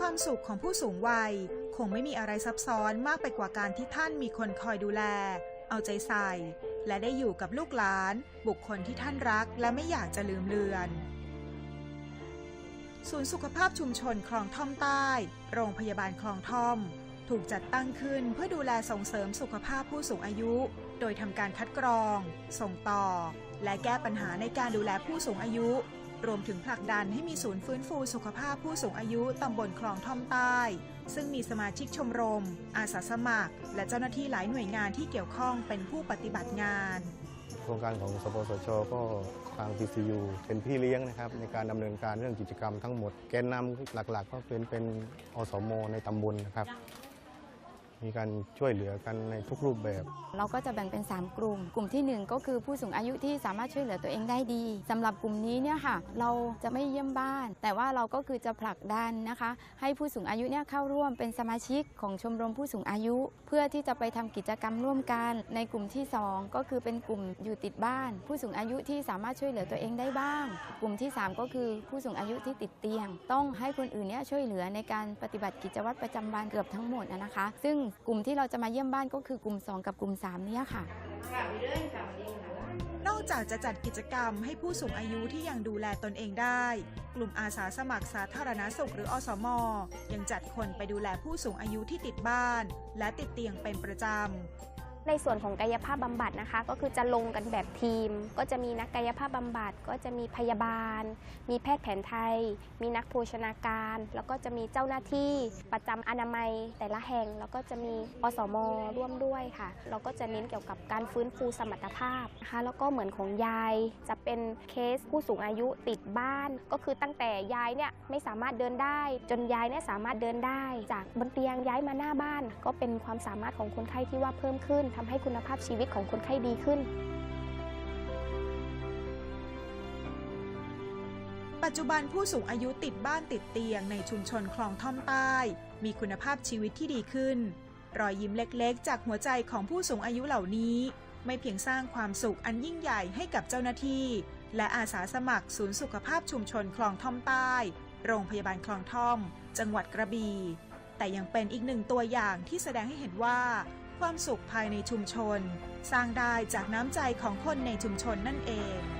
ความสุขของผู้สูงวัย คงไม่มีอะไรซับซ้อนมากไปกว่าการที่ท่านมีคนคอยดูแล เอาใจใส่ และได้อยู่กับลูกหลาน บุคคลที่ท่านรักและไม่อยากจะลืมเลือน ศูนย์สุขภาพชุมชนคลองท่อมใต้ โรงพยาบาลคลองท่อม ถูกจัดตั้งขึ้นเพื่อดูแลส่งเสริมสุขภาพผู้สูงอายุ โดยทำการคัดกรอง ส่งต่อ และแก้ปัญหาในการดูแลผู้สูงอายุ รวมถึงผลักดันให้มีศูนย์ฟื้นฟูสุขภาพผู้สูงอายุตำบลคลองท่อมใต้ ซึ่งมีสมาชิกชมรม อาสาสมัคร และเจ้าหน้าที่หลายหน่วยงานที่เกี่ยวข้องเป็นผู้ปฏิบัติงาน โครงการของสปสชก็ทาง PCU เป็นพี่เลี้ยงนะครับในการดำเนินการเรื่องกิจกรรมทั้งหมด แกนนำหลักๆ ก็เป็นเป็นอสมในตำบลนะครับ มีการช่วยเหลือกันในทุกรูปแบบ เราก็จะแบ่งเป็น 3 กลุ่ม กลุ่มทีหนึ่1 ก็คือผู้สูงอายุที่สามารถช่วยเหลือตัวเองได้ดีสำหรับกลุ่มนี้เนี่ยค่ะ เราจะไม่เยี่ยมบ้าน แต่ว่าเราก็คือจะผลักดันนะคะ ให้ผู้สูงอายุเนี่ยเข้าร่วมเป็นสมาชิกของชมรมผู้สูงอายุ เพื่อที่จะไปทำกิจกรรมร่วมกัน ในกลุ่มที่ 2 ก็คือเป็นกลุ่มอยู่ติดบ้าน ผู้สูงอายุที่สามารถช่วยเหลือตัวเองได้บ้าง กลุ่มที่ 3 ก็คือผู้สูงอายุที่ติดเตียง ต้องให้คนอื่นเนี่ยช่วยเหลือในการปฏิบัติกิจวัตรประจำวันเกือบทั้งหมดนะคะ ซึ่งกลุ่มที่เราจะมาเยี่ยมบ้านก็คือกลุ่ม 2 กับกลุ่ม3เนี่ยค่ะ นอกจากจะจัดกิจกรรมให้ผู้สูงอายุที่ยังดูแลตนเองได้ กลุ่มอาสาสมัครสาธารณสุขหรืออสม ยังจัดคนไปดูแลผู้สูงอายุที่ติดบ้าน และติดเตียงเป็นประจำ ในส่วนของกายภาพบำบัดนะคะ ก็คือจะลงกันแบบทีม ก็จะมีนักกายภาพบำบัด ก็จะมีพยาบาล มีแพทย์แผนไทย มีนักโภชนาการ แล้วก็จะมีเจ้าหน้าที่ประจำอนามัยแต่ละแห่ง แล้วก็จะมีอสมร่วมด้วยค่ะ เราก็จะเน้นเกี่ยวกับการฟื้นฟูสมรรถภาพนะคะ แล้วก็เหมือนของยายจะเป็นเคสผู้สูงอายุติดบ้าน ก็คือตั้งแต่ยายเนี่ยไม่สามารถเดินได้ จนยายเนี่ยสามารถเดินได้ จากบนเตียงย้ายมาหน้าบ้าน ก็เป็นความสามารถของคนไข้ที่ว่าเพิ่มขึ้นทำให้คุณภาพชีวิตของคนไข้ดีขึ้น ปัจจุบันผู้สูงอายุติดบ้านติดเตียงในชุมชนคลองท่อมใต้ มีคุณภาพชีวิตที่ดีขึ้น รอยยิ้มเล็กๆ จากหัวใจของผู้สูงอายุเหล่านี้ ไม่เพียงสร้างความสุขอันยิ่งใหญ่ให้กับเจ้าหน้าที่ และอาสาสมัครศูนย์สุขภาพชุมชนคลองท่อมใต้ โรงพยาบาลคลองท่อม จังหวัดกระบี่แต่ยังเป็นอีกหนึ่งตัวอย่างที่แสดงให้เห็นว่า ความสุขภายในชุมชน สร้างได้จากน้ำใจของคนในชุมชนนั่นเอง